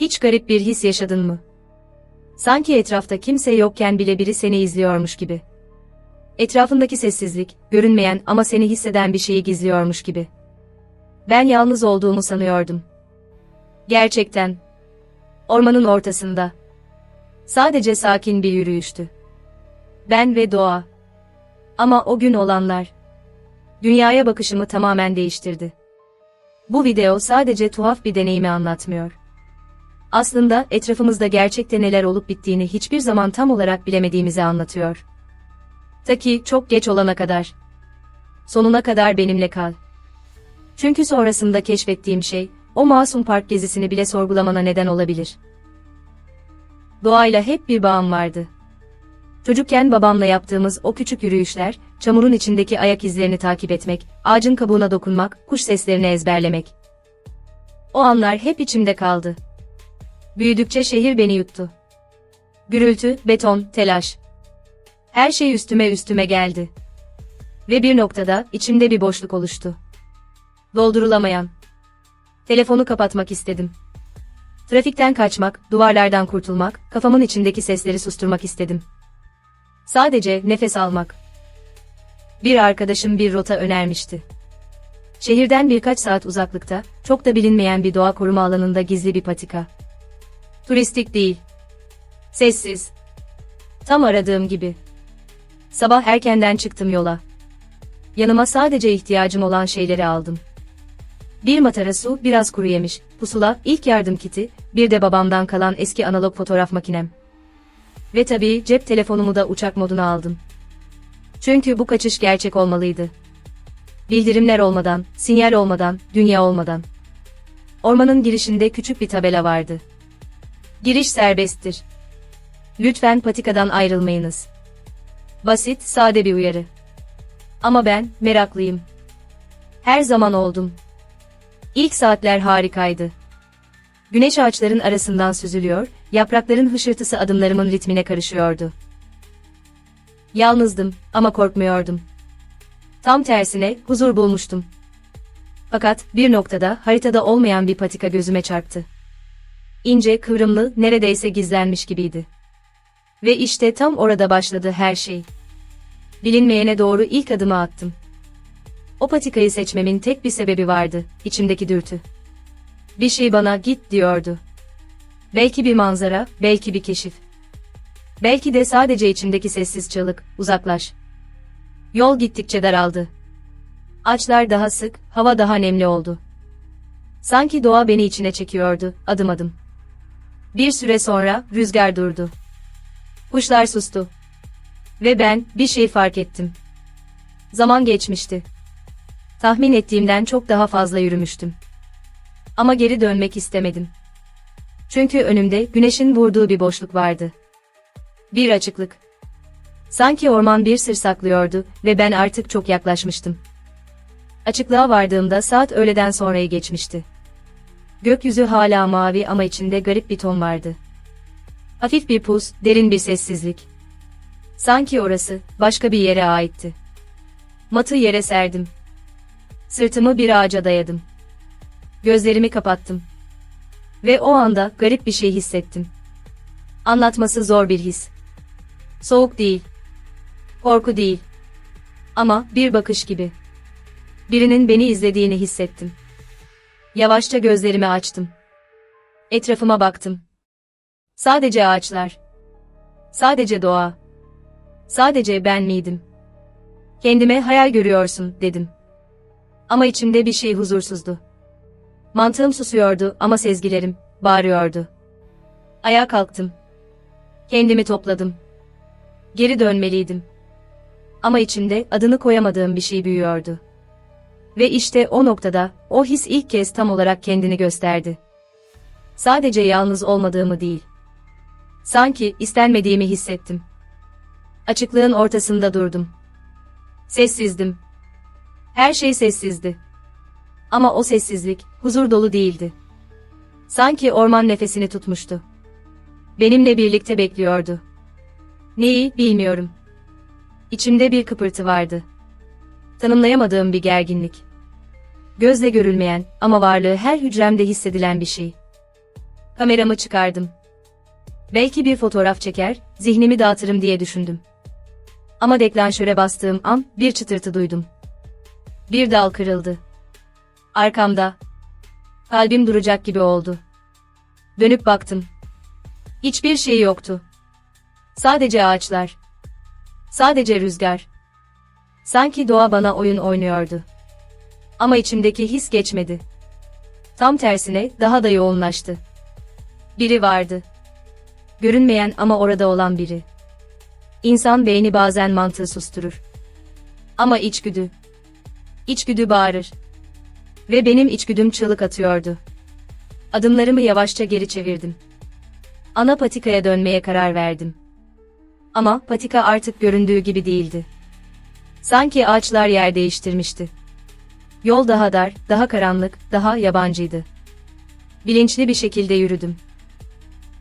Hiç garip bir his yaşadın mı? Sanki etrafta kimse yokken bile biri seni izliyormuş gibi. Etrafındaki sessizlik, görünmeyen ama seni hisseden bir şeyi gizliyormuş gibi. Ben yalnız olduğumu sanıyordum. Gerçekten. Ormanın ortasında. Sadece sakin bir yürüyüştü. Ben ve doğa. Ama o gün olanlar. Dünyaya bakışımı tamamen değiştirdi. Bu video sadece tuhaf bir deneyimi anlatmıyor. Aslında etrafımızda gerçekte neler olup bittiğini hiçbir zaman tam olarak bilemediğimizi anlatıyor. Ta ki çok geç olana kadar. Sonuna kadar benimle kal. Çünkü sonrasında keşfettiğim şey, o masum park gezisini bile sorgulamana neden olabilir. Doğayla hep bir bağım vardı. Çocukken babamla yaptığımız o küçük yürüyüşler, çamurun içindeki ayak izlerini takip etmek, ağacın kabuğuna dokunmak, kuş seslerini ezberlemek. O anlar hep içimde kaldı. Büyüdükçe şehir beni yuttu. Gürültü, beton, telaş. Her şey üstüme üstüme geldi. Ve bir noktada içimde bir boşluk oluştu. Doldurulamayan. Telefonu kapatmak istedim. Trafikten kaçmak, duvarlardan kurtulmak, kafamın içindeki sesleri susturmak istedim. Sadece nefes almak. Bir arkadaşım bir rota önermişti. Şehirden birkaç saat uzaklıkta, çok da bilinmeyen bir doğa koruma alanında gizli bir patika. Turistik değil. Sessiz. Tam aradığım gibi. Sabah erkenden çıktım yola. Yanıma sadece ihtiyacım olan şeyleri aldım. Bir matara su, biraz kuru yemiş, pusula, ilk yardım kiti, bir de babamdan kalan eski analog fotoğraf makinem. Ve tabii cep telefonumu da uçak moduna aldım. Çünkü bu kaçış gerçek olmalıydı. Bildirimler olmadan, sinyal olmadan, dünya olmadan. Ormanın girişinde küçük bir tabela vardı. Giriş serbesttir. Lütfen patikadan ayrılmayınız. Basit, sade bir uyarı. Ama ben meraklıyım. Her zaman oldum. İlk saatler harikaydı. Güneş ağaçların arasından süzülüyor, yaprakların hışırtısı adımlarımın ritmine karışıyordu. Yalnızdım ama korkmuyordum. Tam tersine huzur bulmuştum. Fakat bir noktada haritada olmayan bir patika gözüme çarptı. İnce, kıvrımlı, neredeyse gizlenmiş gibiydi. Ve işte tam orada başladı her şey. Bilinmeyene doğru ilk adımı attım. O patikayı seçmemin tek bir sebebi vardı, içimdeki dürtü. Bir şey bana git diyordu. Belki bir manzara, belki bir keşif. Belki de sadece içimdeki sessiz çığlık, uzaklaş. Yol gittikçe daraldı. Ağaçlar daha sık, hava daha nemli oldu. Sanki doğa beni içine çekiyordu, adım adım. Bir süre sonra rüzgar durdu. Kuşlar sustu. Ve ben bir şey fark ettim. Zaman geçmişti. Tahmin ettiğimden çok daha fazla yürümüştüm. Ama geri dönmek istemedim. Çünkü önümde güneşin vurduğu bir boşluk vardı. Bir açıklık. Sanki orman bir sır saklıyordu ve ben artık çok yaklaşmıştım. Açıklığa vardığımda saat öğleden sonrayı geçmişti. Gökyüzü hala mavi ama içinde garip bir ton vardı. Hafif bir pus, derin bir sessizlik. Sanki orası başka bir yere aitti. Matı yere serdim. Sırtımı bir ağaca dayadım. Gözlerimi kapattım. Ve o anda garip bir şey hissettim. Anlatması zor bir his. Soğuk değil. Korku değil. Ama bir bakış gibi. Birinin beni izlediğini hissettim. Yavaşça gözlerimi açtım. Etrafıma baktım. Sadece ağaçlar. Sadece doğa. Sadece ben miydim? Kendime hayal görüyorsun, dedim. Ama içimde bir şey huzursuzdu. Mantığım susuyordu ama sezgilerim bağırıyordu. Ayağa kalktım. Kendimi topladım. Geri dönmeliydim. Ama içimde adını koyamadığım bir şey büyüyordu. Ve işte o noktada o his ilk kez tam olarak kendini gösterdi. Sadece yalnız olmadığımı değil. Sanki istenmediğimi hissettim. Açıklığın ortasında durdum. Sessizdim. Her şey sessizdi. Ama o sessizlik huzur dolu değildi. Sanki orman nefesini tutmuştu. Benimle birlikte bekliyordu. Neyi bilmiyorum. İçimde bir kıpırtı vardı. Tanımlayamadığım bir gerginlik. Gözle görülmeyen ama varlığı her hücremde hissedilen bir şey. Kameramı çıkardım. Belki bir fotoğraf çeker, zihnimi dağıtırım diye düşündüm. Ama deklanşöre bastığım an bir çıtırtı duydum. Bir dal kırıldı. Arkamda. Kalbim duracak gibi oldu. Dönüp baktım. Hiçbir şey yoktu. Sadece ağaçlar. Sadece rüzgar. Sanki doğa bana oyun oynuyordu. Ama içimdeki his geçmedi. Tam tersine daha da yoğunlaştı. Biri vardı. Görünmeyen ama orada olan biri. İnsan beyni bazen mantığı susturur. Ama içgüdü. İçgüdü bağırır. Ve benim içgüdüm çığlık atıyordu. Adımlarımı yavaşça geri çevirdim. Ana patikaya dönmeye karar verdim. Ama patika artık göründüğü gibi değildi. Sanki ağaçlar yer değiştirmişti. Yol daha dar, daha karanlık, daha yabancıydı. Bilinçli bir şekilde yürüdüm.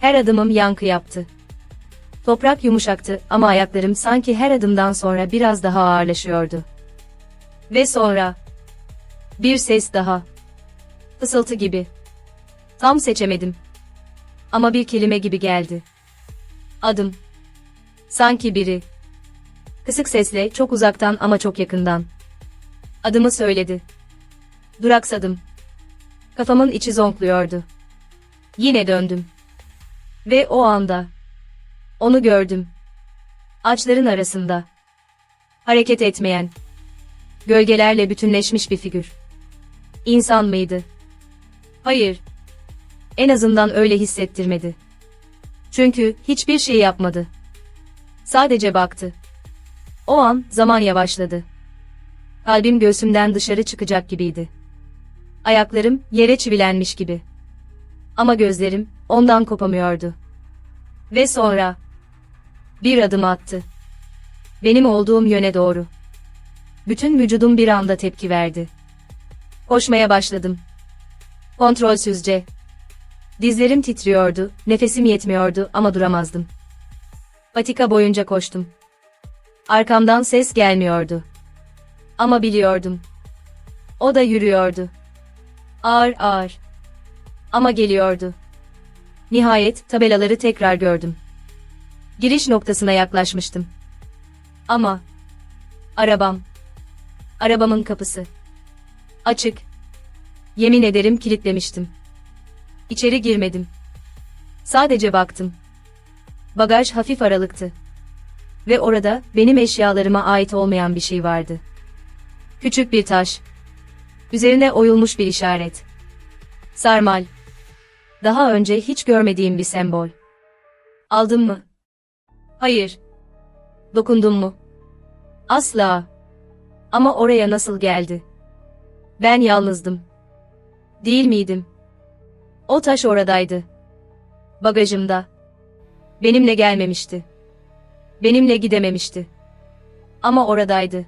Her adımım yankı yaptı. Toprak yumuşaktı ama ayaklarım sanki her adımdan sonra biraz daha ağırlaşıyordu. Ve sonra bir ses daha. Fısıltı gibi. Tam seçemedim. Ama bir kelime gibi geldi. Adım. Sanki biri. Kısık sesle çok uzaktan ama çok yakından. Adımı söyledi. Duraksadım. Kafamın içi zonkluyordu. Yine döndüm. Ve o anda onu gördüm. Ağaçların arasında. Hareket etmeyen. Gölgelerle bütünleşmiş bir figür. İnsan mıydı? Hayır. En azından öyle hissettirmedi. Çünkü hiçbir şey yapmadı. Sadece baktı. O an zaman yavaşladı. Kalbim göğsümden dışarı çıkacak gibiydi. Ayaklarım yere çivilenmiş gibi. Ama gözlerim ondan kopamıyordu. Ve sonra bir adım attı. Benim olduğum yöne doğru. Bütün vücudum bir anda tepki verdi. Koşmaya başladım. Kontrolsüzce. Dizlerim titriyordu, nefesim yetmiyordu ama duramazdım. Patika boyunca koştum. Arkamdan ses gelmiyordu. Ama biliyordum. O da yürüyordu. Ağır ağır. Ama geliyordu. Nihayet tabelaları tekrar gördüm. Giriş noktasına yaklaşmıştım. Ama arabam. Arabamın kapısı. Açık. Yemin ederim kilitlemiştim. İçeri girmedim. Sadece baktım. Bagaj hafif aralıktı. Ve orada benim eşyalarıma ait olmayan bir şey vardı. Küçük bir taş. Üzerine oyulmuş bir işaret. Sarmal. Daha önce hiç görmediğim bir sembol. Aldım mı? Hayır. Dokundum mu? Asla. Ama oraya nasıl geldi? Ben yalnızdım. Değil miydim? O taş oradaydı. Bagajımda. Benimle gelmemişti. Benimle gidememişti. Ama oradaydı.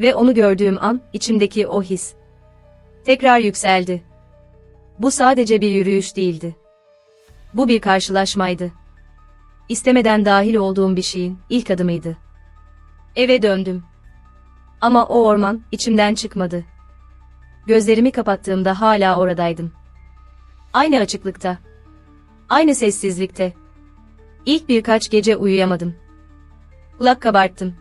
Ve onu gördüğüm an içimdeki o his tekrar yükseldi. Bu sadece bir yürüyüş değildi. Bu bir karşılaşmaydı. İstemeden dahil olduğum bir şeyin ilk adımıydı. Eve döndüm. Ama o orman içimden çıkmadı. Gözlerimi kapattığımda hala oradaydım. Aynı açıklıkta. Aynı sessizlikte. İlk birkaç gece uyuyamadım. Kulak kabarttım.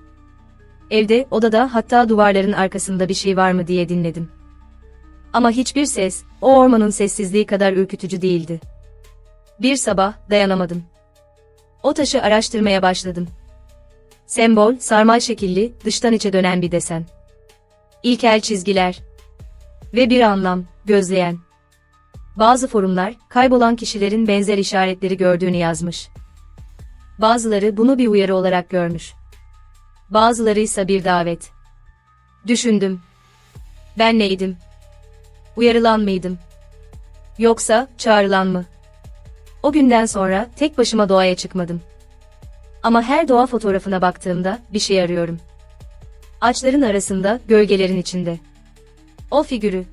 Evde, odada hatta duvarların arkasında bir şey var mı diye dinledim. Ama hiçbir ses, o ormanın sessizliği kadar ürkütücü değildi. Bir sabah, dayanamadım. O taşı araştırmaya başladım. Sembol, sarmal şekilli, dıştan içe dönen bir desen. İlkel çizgiler. Ve bir anlam, gözleyen. Bazı forumlar, kaybolan kişilerin benzer işaretleri gördüğünü yazmış. Bazıları bunu bir uyarı olarak görmüş. Bazıları ise bir davet. Düşündüm. Ben neydim? Uyarılan mıydım? Yoksa çağrılan mı? O günden sonra tek başıma doğaya çıkmadım. Ama her doğa fotoğrafına baktığımda bir şey arıyorum. Ağaçların arasında, gölgelerin içinde. O figürü.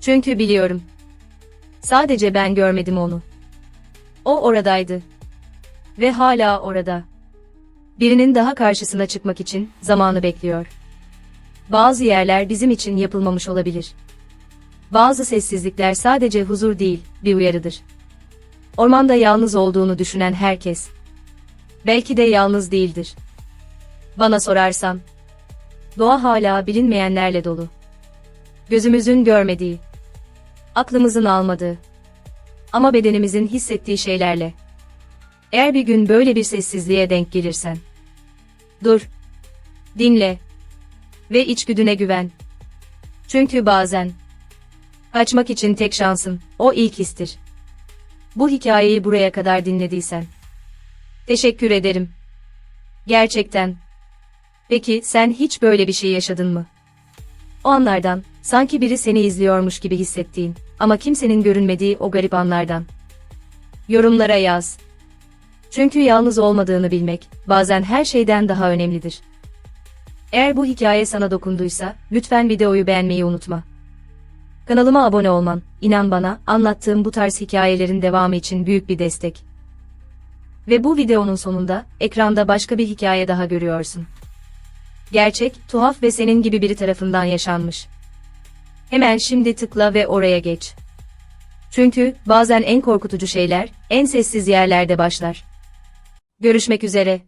Çünkü biliyorum. Sadece ben görmedim onu. O oradaydı. Ve hala orada. Birinin daha karşısına çıkmak için zamanı bekliyor. Bazı yerler bizim için yapılmamış olabilir. Bazı sessizlikler sadece huzur değil, bir uyarıdır. Ormanda yalnız olduğunu düşünen herkes. Belki de yalnız değildir. Bana sorarsan. Doğa hala bilinmeyenlerle dolu. Gözümüzün görmediği, aklımızın almadığı ama bedenimizin hissettiği şeylerle. Eğer bir gün böyle bir sessizliğe denk gelirsen, dur, dinle ve içgüdüne güven. Çünkü bazen kaçmak için tek şansın o ilk histir. Bu hikayeyi buraya kadar dinlediysen teşekkür ederim. Gerçekten. Peki sen hiç böyle bir şey yaşadın mı? O anlardan, sanki biri seni izliyormuş gibi hissettiğin ama kimsenin görünmediği o garip anlardan. Yorumlara yaz. Çünkü yalnız olmadığını bilmek, bazen her şeyden daha önemlidir. Eğer bu hikaye sana dokunduysa, lütfen videoyu beğenmeyi unutma. Kanalıma abone olman, inan bana, anlattığım bu tarz hikayelerin devamı için büyük bir destek. Ve bu videonun sonunda, ekranda başka bir hikaye daha görüyorsun. Gerçek, tuhaf ve senin gibi biri tarafından yaşanmış. Hemen şimdi tıkla ve oraya geç. Çünkü bazen en korkutucu şeyler en sessiz yerlerde başlar. Görüşmek üzere.